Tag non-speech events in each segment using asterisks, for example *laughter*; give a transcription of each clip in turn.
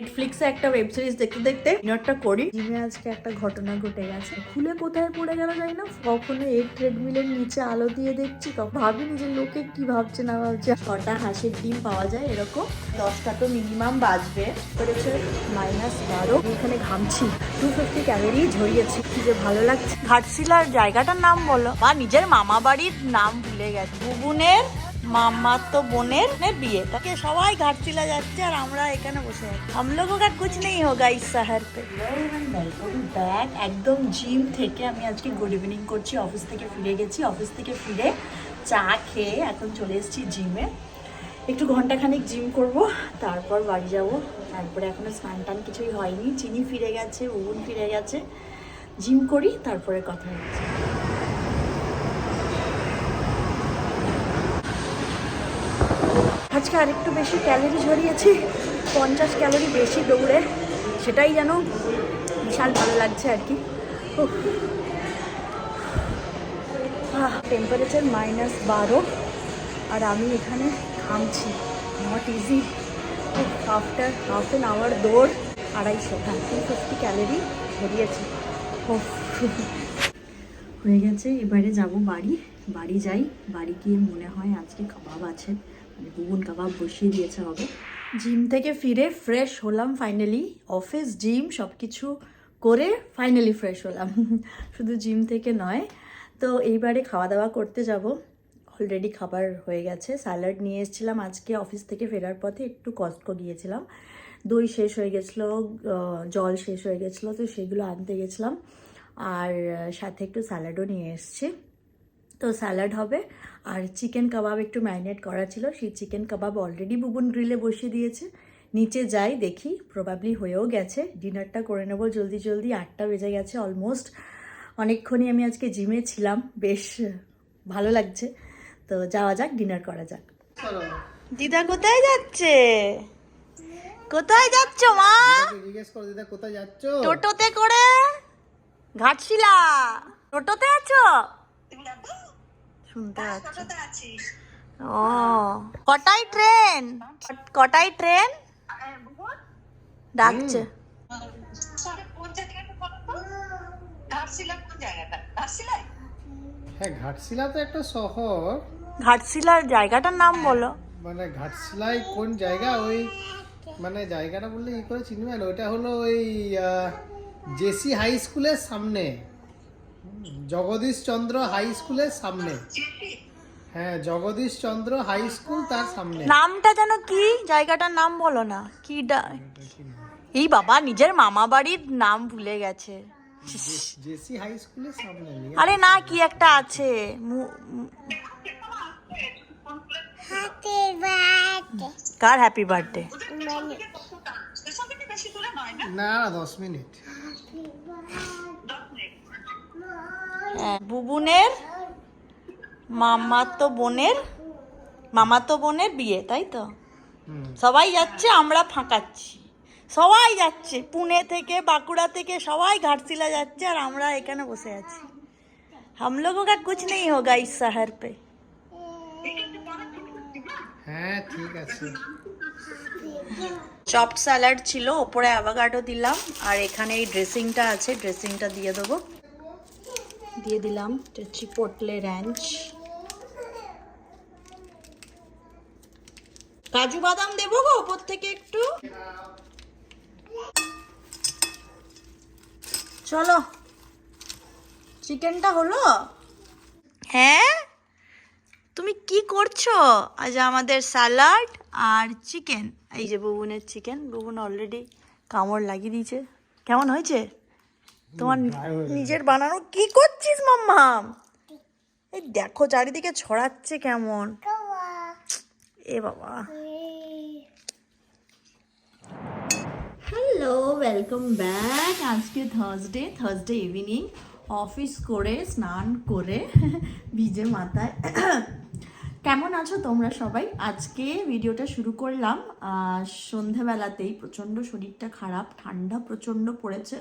নেটফ্লিক্সে একটা web series দেখতে দেখতে ডিনারটা করি। জিমে আজকে একটা ঘটনা ঘটে গেছে। খুলে কোথায় পড়ে গেল জানি না। কখনো এই ট্রেডমিলের নিচে আলো দিয়ে দেখছি ভাবিনি যে লোকে কি ভাবছে না ভাবছে। ছটা হাঁসের ডিম পাওয়া যায় এরকম। দশটা তো মিনিমাম বাজবে। করেছে মাইনাস বারো। এখানে ঘামছি। টু ফিফটি ক্যালোরি ঝরিয়েছি। কি যে ভালো লাগছে। ঘাটশিলার জায়গাটার নাম বলো? বা নিজের মামা বাড়ির নাম ভুলে গেছে। বুবুনের মাম্মার তো বোনের বিয়ে। তাকে সবাই ঘাটশিলা যাচ্ছে আর আমরা এখানে বসে আছি। হাম লোগো কা কুছ নেই হোগা ইস শহর পে। ব্যাক একদম জিম থেকে আমি আজকে গুড ইভিনিং করছি, অফিস থেকে ফিরে গেছি। অফিস থেকে ফিরে চা খেয়ে এখন চলে এসেছি জিমে। একটু ঘন্টাখানিক জিম করব, তারপর বাড়ি যাব। তারপরে এখনও স্নান টান কিছুই হয়নি। চিনি ফিরে গেছে উবুন ফিরে গেছে। জিম করি, তারপরে কথা হচ্ছে আজকে আরেকটু বেশি ক্যালোরি ঝরিয়েছি, পঞ্চাশ ক্যালোরি বেশি দৌড়ে, সেটাই যেন বিশাল ভালো লাগছে আর কি। টেম্পারেচার মাইনাস বারো, আর আমি এখানে ঘামছি not easy after half an hour দৌড়, আড়াইশো টু ফিফটি ক্যালোরি ঝরিয়েছি। উফ। হয়ে গেছে, এবারে যাব বাড়ি বাড়ি যাই, বাড়ি গিয়ে মনে হয় আজকে কাবাব আছে। বুবুন কাবাব বসিয়ে দিয়েছে হবে। জিম থেকে ফিরে ফ্রেশ হলাম ফাইনালি অফিস জিম সব কিছু করে ফাইনালি ফ্রেশ হলাম। *laughs* শুধু জিম থেকে নয়, তো এইবারে খাওয়া দাওয়া করতে যাব। অলরেডি খাবার হয়ে গেছে স্যালাড নিয়ে এসেছিলাম। আজকে অফিস থেকে ফেরার পথে একটু কস্টকো গিয়েছিলাম। দই শেষ হয়ে গেছিল জল শেষ হয়ে গেছিল, তো সেগুলো আনতে গেছিলাম। আর, সাথে একটু স্যালাডও নিয়ে এসেছি। তো স্যালাড হবে। আর চিকেন কাবাব একটু ম্যারিনেট করা ছিল। সেই চিকেন কাবাব অলরেডি বুবুন গ্রিলে বসিয়ে দিয়েছে। নিচে যাই দেখি। প্রবাবলি হয়েও গেছে। ডিনারটা করে নেব জলদি জলদি। আটটা বেজে গেছে অলমোস্ট অনেকক্ষণই আমি আজকে জিমে ছিলাম। বেশ ভালো লাগছে। তো যাওয়া যাক ডিনার করা যাক। দিদা কোথায় যাচ্ছে? কোথায় যাচ্ছ মা? জিজ্ঞেস করো দিদা কোথায় যাচ্ছ? টোটোতে করে ঘাটশিলা টোটোতে আছো? শুনতে পাচ্ছি ও কটাই ট্রেন? কটাই ট্রেন? ডাকছে। হ্যাঁ ঘাটশিলা তো একটা শহর। ঘাটশিলার জায়গাটার নাম বলো। মানে ঘাটশিলায় কোন জায়গা? ওই মানে জায়গাটা বললে কি করে চিনবে না? ওইটা হলো ওই জেসি হাই স্কুলের সামনে। জগদীশ চন্দ্র হাই স্কুলের সামনে। হ্যাঁ জগদীশ চন্দ্র হাই স্কুল তার সামনে। নামটা যেন কি? জায়গাটার নাম বলো না। কি ডা- এই বাবা নিজের মামা বাড়ির নাম ভুলে গেছে। জেসি হাই স্কুলের সামনে আরে না কি একটা আছে। কার হ্যাপি বার্থডে না দশ মিনিট। বুবুনের মামাতো বোনের মামাতো বোনের বিয়ে তাই তো হুম সবাই যাচ্ছে আমরা ফাঁকাচ্ছি সবাই যাচ্ছে পুনে থেকে বাঁকুড়া থেকে সবাই ঘাটশিলা যাচ্ছে আর আমরা এখানে বসে আছি हम लोगों का कुछ नहीं होगा इस शहर पे হ্যাঁ ঠিক আছে চপড স্যালাড ছিল ওপরে অ্যাভাকাডো দিলাম আর এখানে এই ড্রেসিংটা আছে ড্রেসিংটা দিয়ে দেবো দিয়ে দিলাম। চিপোটলে র্যাঞ্চ কাজু বাদাম দেবো গো ওপর থেকে একটু। চলো। চিকেনটা হলো? হ্যাঁ? তুমি কি করছ? আজ আমাদের স্যালাড আর চিকেন। এই যে বুবুনের চিকেন। বুবুন অলরেডি কামড় লাগিয়ে দিয়েছে। কেমন হয়েছে? তোমার নিজের বানানো কি করছিস মাম্মা? এই দেখো চারিদিকে ছড়াচ্ছে কেমন। এ বাবা। হ্যালো ওয়েলকাম ব্যাক আজকে থার্সডে থার্সডে ইভিনিং অফিস করে স্নান করে ভিজে মাথায় আছো তোমরা সবাই আজকে ভিডিওটা শুরু করলাম। সন্ধেবেলাতেই প্রচণ্ড শরীরটা খারাপ, ঠান্ডা প্রচণ্ড পড়েছে,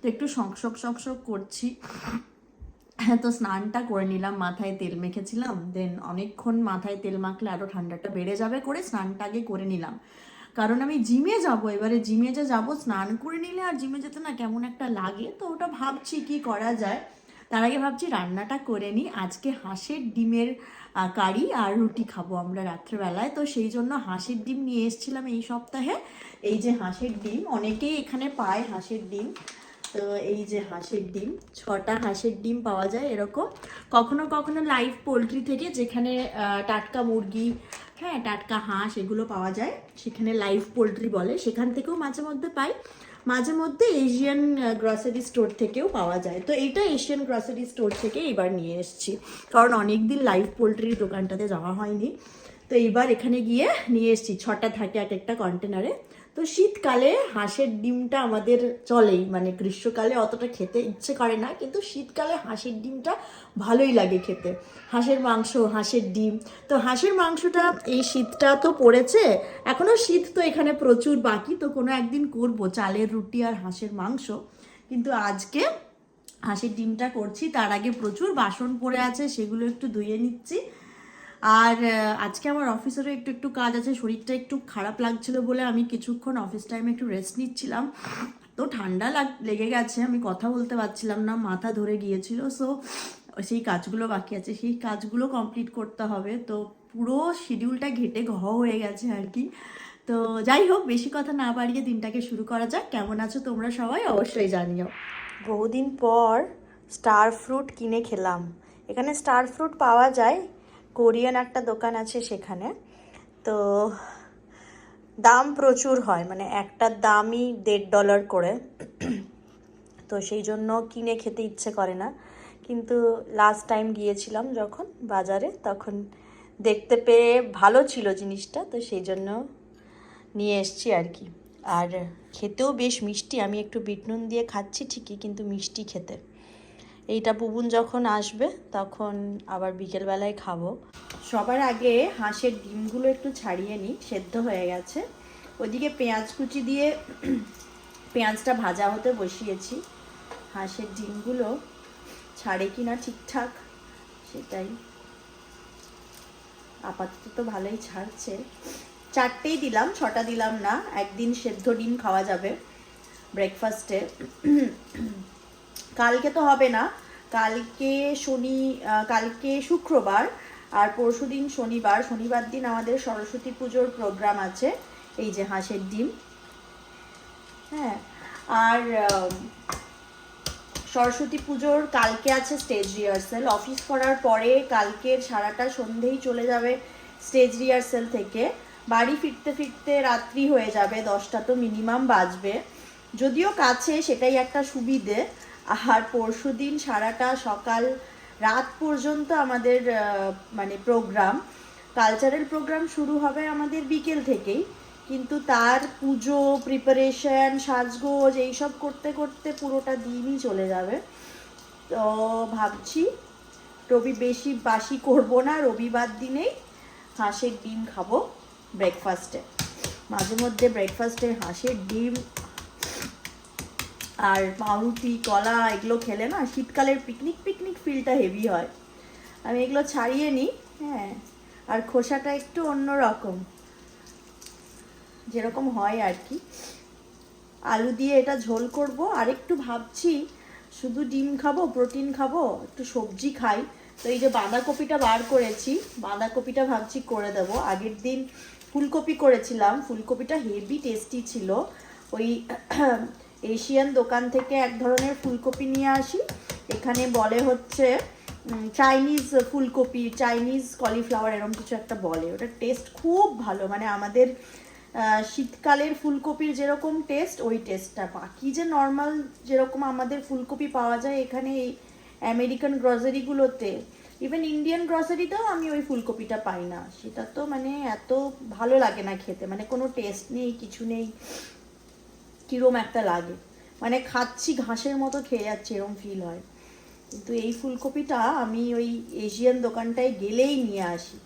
তো একটু শক শক করছি। হ্যাঁ তো স্নানটা করে নিলাম, মাথায় তেল মেখেছিলাম দেন অনেকক্ষণ মাথায় তেল মাখলে আরও ঠান্ডাটা বেড়ে যাবে করে স্নানটা আগে করে নিলাম। কারণ আমি জিমে যাব, এবারে জিমে যে যাব, স্নান করে নিলে আর জিমে যেতে না কেমন একটা লাগে, তো ওটা ভাবছি কি করা যায়। তার আগে ভাবছি রান্নাটা করে নিই। আজকে হাঁসের ডিমের কারি আর রুটি খাব আমরা রাত্রেবেলায়। তো সেই জন্য হাঁসের ডিম নিয়ে এসেছিলাম এই সপ্তাহে। এই যে হাঁসের ডিম, অনেকেই এখানে পায় হাঁসের ডিম। তো এই যে হাঁসের ডিম, ছটা হাঁসের ডিম পাওয়া যায় এরকম। কখনো কখনো লাইভ পোলট্রি থেকে যেখানে টাটকা মুরগি হ্যাঁ টাটকা হাঁস এগুলো পাওয়া যায়, সেখানে লাইভ পোলট্রি বলে। সেখান থেকেও মাঝে মধ্যে পাই। মাঝে মধ্যে এশিয়ান গ্রসারি স্টোর থেকেও পাওয়া যায়। তো এটা এশিয়ান গ্রসারি স্টোর থেকে এবার নিয়ে এসছি। কারণ অনেকদিন লাইভ পোলট্রির দোকানটাতে যাওয়া হয়নি। তো এবার এখানে গিয়ে নিয়ে এসছি। ছটা থাকে এক একটা কন্টেনারে তো শীতকালে হাঁসের ডিমটা আমাদের চলেই মানে গ্রীষ্মকালে অতটা খেতে ইচ্ছে করে না, কিন্তু শীতকালে হাঁসের ডিমটা ভালোই লাগে খেতে। হাঁসের মাংস, হাঁসের ডিম। তো হাঁসের মাংসটা, এই শীতটা তো পড়েছে এখনও শীত তো এখানে প্রচুর বাকি, তো কোনো একদিন করব চালের রুটি আর হাঁসের মাংস। কিন্তু আজকে হাঁসের ডিমটা করছি, তার আগে প্রচুর বাসন পড়ে আছে, সেগুলো একটু ধুয়ে নিচ্ছি। আর আজকে আমার অফিসেরও একটু একটু কাজ আছে, শরীরটা একটু খারাপ লাগছিল বলে আমি কিছুক্ষণ অফিস টাইমে একটু রেস্ট নিচ্ছিলাম। তো ঠান্ডা লাগ গেছে, আমি কথা বলতে পারছিলাম না, মাথা ধরে গিয়েছিল সো সেই কাজগুলো বাকি আছে, সেই কাজগুলো কমপ্লিট করতে হবে। তো পুরো শিডিউলটা ঘেটে ঘ হয়ে গেছে আর কি। তো যাই হোক, বেশি কথা না বাড়িয়ে দিনটাকে শুরু করা যাক। কেমন আছো তোমরা সবাই? অবশ্যই জানিও। বহুদিন পর স্টার ফ্রুট কিনে খেলাম। এখানে স্টার ফ্রুট পাওয়া যায় কোরিয়ান একটা দোকান আছে সেখানে। তো দাম প্রচুর হয় মানে একটা দামই দেড় ডলার করে। তো সেই জন্য কিনে খেতে ইচ্ছে করে না। কিন্তু লাস্ট টাইম গিয়েছিলাম যখন বাজারে, তখন দেখতে পেয়ে ভালো ছিল জিনিসটা, তো সেই জন্য নিয়ে এসছি আর কি। আর খেতেও বেশ মিষ্টি, আমি একটু বিট নুন দিয়ে খাচ্ছি ঠিকই, কিন্তু মিষ্টি খেতে। এইটা বুবুন যখন আসবে, তখন আবার বিকেলবেলায় খাব। সবার আগে হাঁসের ডিমগুলো একটু ছাড়িয়ে নিই, সেদ্ধ হয়ে গেছে। ওদিকে পেঁয়াজ কুচি দিয়ে *clears throat* পেঁয়াজটা ভাজা হতে বসিয়েছি। হাঁসের ডিমগুলো ছাড়ে কি না ঠিকঠাক, সেটাই। আপাতত তো ভালোই ছাড়ছে। চারটেই দিলাম, ছটা দিলাম না, একদিন সেদ্ধ ডিম খাওয়া যাবে। ব্রেকফাস্টে *clears throat* কালকে তো হবে না। কালকে শনি কালকে শুক্রবার আর পরশু দিন শনিবার। শনিবার দিন আমাদের সরস্বতী পুজোর প্রোগ্রাম আছে, এই যে হাঁসের ডিম। হ্যাঁ আর সরস্বতী পুজোর কালকে আছে স্টেজ রিহার্সেল অফিস করার পরে কালকের সারাটা সন্ধেই চলে যাবে স্টেজ রিহার্সেল থেকে। বাড়ি ফিরতে ফিরতে রাত্রি হয়ে যাবে, দশটা তো মিনিমাম বাজবে। যদিও কাছে সেটাই একটা সুবিধে আর পরশু দিন সারাটা সকাল রাত পর্যন্ত আমাদের মানে প্রোগ্রাম কালচারাল প্রোগ্রাম শুরু হবে আমাদের বিকেল থেকেই। কিন্তু তার পুজো প্রিপারেশন সাজগোজ এইসব করতে করতে পুরোটা দিনই চলে যাবে। তো ভাবছি রবি বেশি বাসি করব না, রবিবার দিনেই হাঁসের ডিম খাব ব্রেকফাস্টে মাঝে মধ্যে ব্রেকফাস্টে হাঁসের ডিম আর পাউরুটি, কলা এগুলো খেলে না শীতকালের পিকনিক পিকনিক ফিলটা হেভি হয়। আমি এগুলো ছাড়িয়ে নিই হ্যাঁ। আর খোসাটা একটু অন্য রকম যেরকম হয় আর কি। আলু দিয়ে এটা ঝোল করব, আর একটু ভাবছি শুধু ডিম খাব, প্রোটিন খাব, একটু সবজি খাই। তো এই যে বাঁধাকপিটা বার করেছি, বাঁধাকপিটা ভাবছি করে দেব। আগের দিন ফুলকপি করেছিলাম, ফুলকপিটা হেভি টেস্টি ছিল। ওই এশিয়ান দোকান থেকে এক ধরনের ফুলকপি নিয়ে আসি। এখানে বলে হচ্ছে চাইনিজ ফুলকপি চাইনিজ কলিফ্লাওয়ার এরকম কিছু একটা বলে। ওটার টেস্ট খুব ভালো। মানে আমাদের শীতকালের ফুলকপির যেরকম টেস্ট ওই টেস্টটা বাকি যে নর্মাল যেরকম আমাদের ফুলকপি পাওয়া যায় এখানে এই আমেরিকান গ্রসারিগুলোতে ইভেন ইন্ডিয়ান গ্রসারিতেও আমি ওই ফুলকপিটা পাই না। সেটা তো মানে এত ভালো লাগে না খেতে। মানে কোনো টেস্ট নেই, কিছু নেই। কিরম একটা লাগে। মানে খাচ্ছি, ঘাসের মতো খেয়ে যাচ্ছে এরকম ফিল হয়। কিন্তু এই ফুলকপিটা আমি ওই এশিয়ান দোকানটায় গেলেই নিয়ে আসি।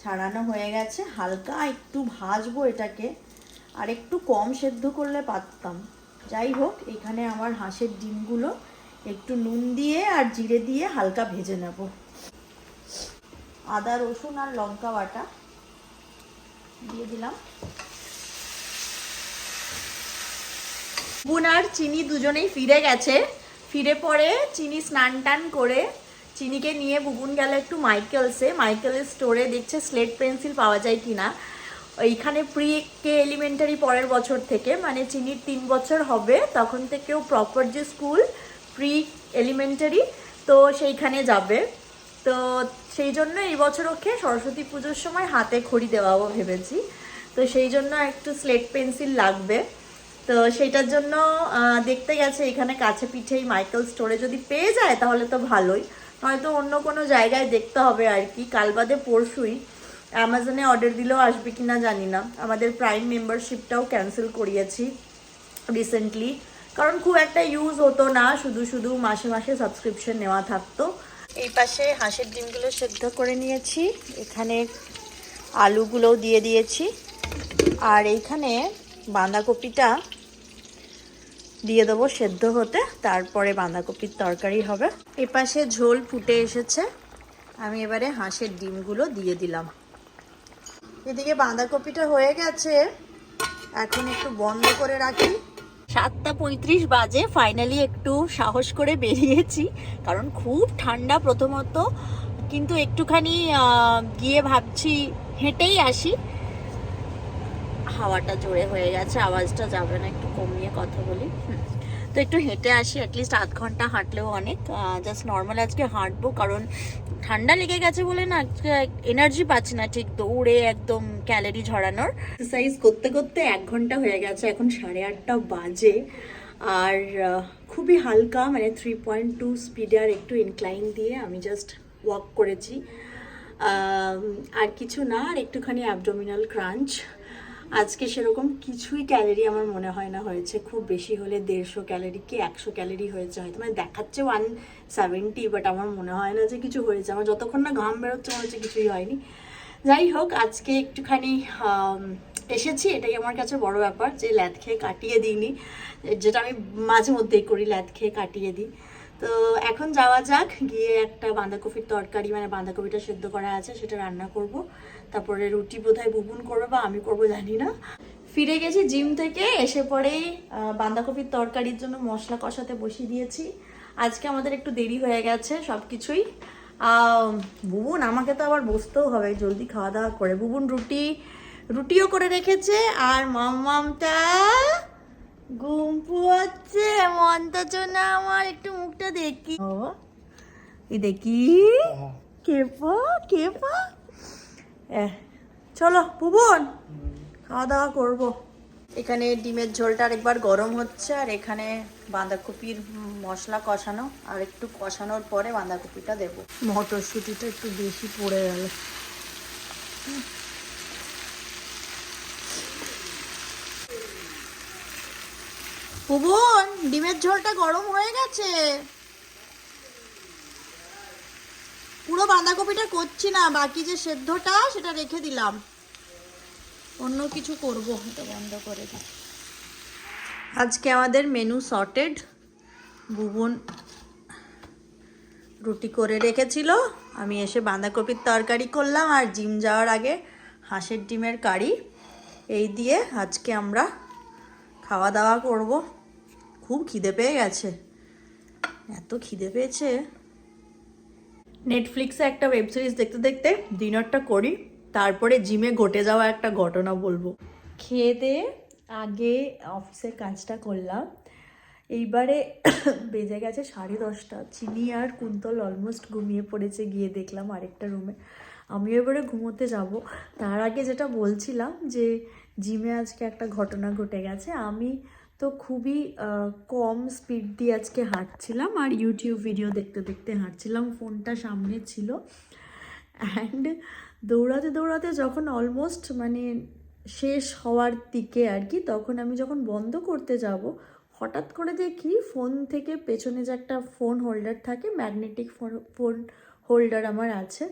ছাড়ানো হয়ে গেছে, হালকা একটু ভাজবো এটাকে, আর একটু কম সেদ্ধ করলে পারতাম। যাই হোক, এখানে আমার হাঁসের ডিমগুলো, একটু নুন দিয়ে আর জিরে দিয়ে হালকা ভেজে নেব। আদা, রসুন আর লঙ্কা বাটা দিয়ে দিলাম। বুন আর চিনি দুজনেই ফিরে গেছে। ফিরে পরে চিনি স্নান টান করে চিনিকে নিয়ে বুবুন গেল একটু মাইকেলসে মাইকেলের স্টোরে দেখছে স্লেট পেন্সিল পাওয়া যায় কিনা। এইখানে প্রি কে এলিমেন্টারি পরের বছর থেকে মানে চিনির তিন বছর হবে, তখন থেকেও প্রপার যে স্কুল প্রি এলিমেন্টারি তো সেইখানে যাবে। তো সেই জন্য এই বছর ওকে সরস্বতী পুজোর সময় হাতে খড়ি দেওয়াবো ভেবেছি। তো সেই জন্য একটু স্লেট পেন্সিল লাগবে। তো সেইটার জন্য দেখতে গেছে এখানে কাছে পিঠেই মাইকেল স্টোরে যদি পেয়ে যায় তাহলে তো ভালোই। হয়তো অন্য কোনো জায়গায় দেখতে হবে আর কি। কাল বাদে পরশুই অ্যামাজনে অর্ডার দিলেও আসবে কি না জানি না। আমাদের প্রাইম মেম্বারশিপটাও ক্যান্সেল করিয়েছি রিসেন্টলি কারণ খুব একটা ইউজ হতো না, শুধু শুধু মাসে মাসে সাবস্ক্রিপশন নেওয়া থাকতো। এই পাশে হাঁসের ডিমগুলো সেদ্ধ করে নিয়েছি। এখানে আলুগুলোও দিয়ে দিয়েছি। আর এইখানে বাঁধাকপিটা দিয়ে দেবো সেদ্ধ হতে, তারপরে বাঁধাকপির তরকারি হবে। এপাশে ঝোল ফুটে এসেছে। আমি এবারে হাঁসের ডিমগুলো দিয়ে দিলাম। এদিকে বাঁধাকপিটা হয়ে গেছে। এখন একটু বন্ধ করে রাখি। সাতটা পঁয়ত্রিশ বাজে ফাইনালি একটু সাহস করে বেরিয়েছি, কারণ খুব ঠান্ডা প্রথমত। কিন্তু একটুখানি গিয়ে ভাবছি, হেঁটেই আসি। হাওয়াটা জোরে হয়ে গেছে, আওয়াজটা যাবে না, একটু কমিয়ে কথা বলি। তো একটু হেঁটে আসি অ্যাটলিস্ট আধ ঘণ্টা হাঁটলেও অনেক। জাস্ট নর্মাল আজকে হাঁটবো, কারণ ঠান্ডা লেগে গেছে বলে না এনার্জি পাচ্ছি না ঠিক দৌড়ে একদম ক্যালোরি ঝরানোর। এক্সারসাইজ করতে করতে এক ঘণ্টা হয়ে গেছে, এখন সাড়ে আটটা বাজে। আর খুবই হালকা মানে থ্রি পয়েন্ট টু স্পিডে আর একটু ইনক্লাইন দিয়ে আমি জাস্ট ওয়াক করেছি। আর কিছু না, আর একটুখানি অ্যাবডোমিনাল ক্রাঞ্চ আজকে সেরকম কিছুই ক্যালোরি আমার মনে হয় না হয়েছে। খুব বেশি হলে দেড়শো ক্যালোরি কি একশো ক্যালোরি হয়েছে হয়তো। মানে দেখাচ্ছে ওয়ান সেভেন্টি বাট আমার মনে হয় না যে কিছু হয়েছে। আমার যতক্ষণ না ঘাম বেরোচ্ছে মনে হচ্ছে কিছুই হয়নি। যাই হোক, আজকে একটুখানি এসেছি। এটাই আমার কাছে বড় ব্যাপার যে ল্যাদ খেয়ে কাটিয়ে দিইনি। যেটা আমি মাঝে মধ্যেই করি, ল্যাদ খেয়ে কাটিয়ে দিই। তো এখন যাওয়া যাক গিয়ে একটা বাঁধাকপির তরকারি মানে বাঁধাকপিটা সেদ্ধ করা আছে সেটা রান্না করব। তারপরে রুটি বোধহয় বুবুন করবে বা আমি করব জানি না। ফিরে গেছি জিম থেকে এসে আহ, বাঁধাকপির তরকারির জন্য মশলা কষাতে বসিয়ে দিয়েছি। আজকে আমাদের একটু দেরি হয়ে গেছে সব কিছুই বুবুন আমাকে তো আবার বসতেও হবে জলদি খাওয়া দাওয়া করে। বুবুন রুটি রুটিও করে রেখেছে আর মামমামটা ঘুমপু হচ্ছে মন্তাচ না আমার একটু মুখটা দেখি। ও এই দেখি। কেপা কেপা। চলো ভুবন খাওয়া দাওয়া করব। এখানে ডিমের ঝোলটা আরেকবার গরম হচ্ছে আর এখানে বাঁধাকপির মশলা কষানো আর একটু কষানোর পরে বাঁধাকপিটা দেবো। মটরশুঁটিটা একটু বেশি পড়ে গেল। ভুবন ডিমের ঝোলটা গরম হয়ে গেছে। পুরো বাঁধাকপিটা করছি না, বাকি যে সেদ্ধটা সেটা রেখে দিলাম। অন্য কিছু করব, এটা বন্ধ করে দিই। আজকে আমাদের মেনু সর্টেড বুবন রুটি করে রেখেছিল। আমি এসে বাঁধাকপির তরকারি করলাম আর জিম যাওয়ার আগে হাঁসের ডিমের কারি। এই দিয়ে আজকে আমরা খাওয়া দাওয়া করব। খুব খিদে পেয়ে গেছে। এত খিদে পেয়েছে। নেটফ্লিক্সে একটা ওয়েব সিরিজ দেখতে দেখতে ডিনারটা করি, তারপরে জিমে ঘটে যাওয়া একটা ঘটনা বলব। খেয়ে আগে অফিসের কাজটা করলাম। এইবারে বেজে গেছে সাড়ে দশটা। চিনি আর কুন্তল অলমোস্ট ঘুমিয়ে পড়েছে, গিয়ে দেখলাম আরেকটা রুমে আমিও এবারে ঘুমোতে যাব। তার আগে যেটা বলছিলাম যে জিমে আজকে একটা ঘটনা ঘটে গেছে। আমি তো খুবই কম স্পিড দিয়ে আজকে হাঁটছিলাম আর ইউটিউব ভিডিও দেখতে দেখতে হাঁটছিলাম, ফোনটা সামনে ছিল। অ্যান্ড দৌড়াতে দৌড়াতে যখন অলমোস্ট মানে শেষ হওয়ার দিকে আর কি, তখন আমি যখন বন্ধ করতে যাব, হঠাৎ করে দেখি ফোন থেকে পেছনে যে একটা ফোন হোল্ডার থাকে ম্যাগনেটিক ফোন হোল্ডার আমার আছে।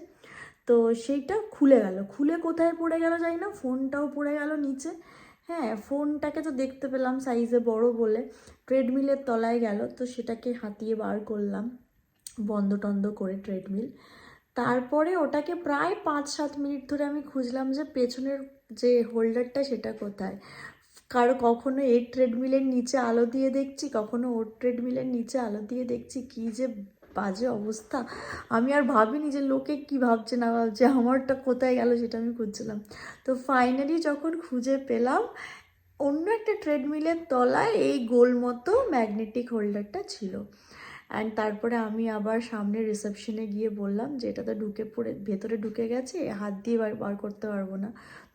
তো সেইটা খুলে গেল। খুলে কোথায় পড়ে গেল জানি না ফোনটাও পড়ে গেল নিচে। হ্যাঁ ফোনটাকে তো দেখতে পেলাম সাইজে বড় বলে। ট্রেডমিলের তলায় গেল, তো সেটাকে হাতিয়ে বার করলাম, বন্ধ টন্ধ করে ট্রেডমিল তারপরে ওটাকে প্রায় পাঁচ সাত মিনিট ধরে আমি খুঁজলাম যে পেছনের যে হোল্ডারটা সেটা কোথায়। কারও কখনো এর ট্রেডমিলের নিচে আলো দিয়ে দেখছি, কখনো ওর ট্রেডমিলের নিচে আলো দিয়ে দেখছি, কি যে বাজে অবস্থা। আমি আর ভাবিনি যে লোকে কি ভাবছে না ভাবছে, আমারটা কোথায় গেল সেটা আমি খুঁজছিলাম। তো ফাইনালি যখন খুঁজে পেলাম, অন্য একটা ট্রেডমিলের তলায় এই গোল মতো ম্যাগনেটিক হোল্ডারটা ছিল। অ্যান্ড তারপরে আমি আবার সামনে রিসেপশনে গিয়ে বললাম যে, এটা তো ঢুকে পড়ে, ভেতরে ঢুকে গেছে, হাত দিয়ে বার করতে পারব না।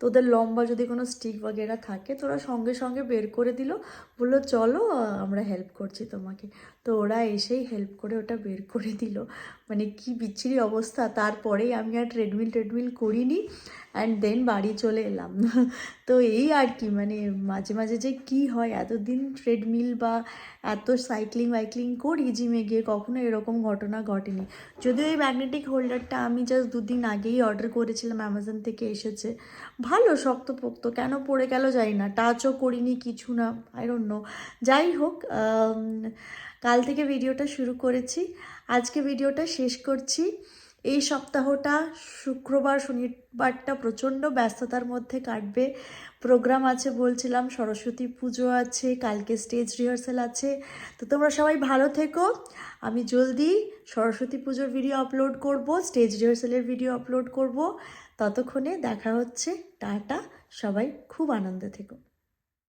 তোদের লম্বা যদি কোনো স্টিক বগেরা থাকে, তোরা সঙ্গে সঙ্গে বের করে দিল, বলল, চলো, আমরা হেল্প করছি তোমাকে। তো ওরা এসেই হেল্প করে ওটা বের করে দিল। মানে কি বিচ্ছিরি অবস্থা। তারপরেই আমি আর ট্রেডমিল ট্রেডমিল করিনি অ্যান্ড দেন বাড়ি চলে এলাম। তো এই আর কি মানে মাঝে মাঝে যে কি হয়, এতদিন ট্রেডমিল বা এত সাইক্লিং ওয়াইক্লিং করি জিমে গিয়ে কখনো এরকম ঘটনা ঘটেনি। যদিও এই ম্যাগনেটিক হোল্ডারটা আমি জাস্ট দুদিন আগেই অর্ডার করেছিলাম অ্যামাজন থেকে এসেছে। ভালো শক্তপোক্ত, কেন পড়ে গেল যাই না টাচও করিনি, কিছু না আই ডোন্ট নো যাই হোক কাল থেকে ভিডিওটা শুরু করেছি। আজকে ভিডিওটা শেষ করছি। এই সপ্তাহটা শুক্রবার, শনিবারটা প্রচণ্ড ব্যস্ততার মধ্যে কাটবে। প্রোগ্রাম আছে বলছিলাম, সরস্বতী পুজো আছে, কালকে স্টেজ রিহার্সাল আছে। তো তোমরা সবাই ভালো থেকো। আমি জলদি সরস্বতী পুজোর ভিডিও আপলোড করব স্টেজ রিহার্সালের ভিডিও আপলোড করব। ততক্ষণে দেখা হচ্ছে টাটা সবাই খুব আনন্দে থেকো।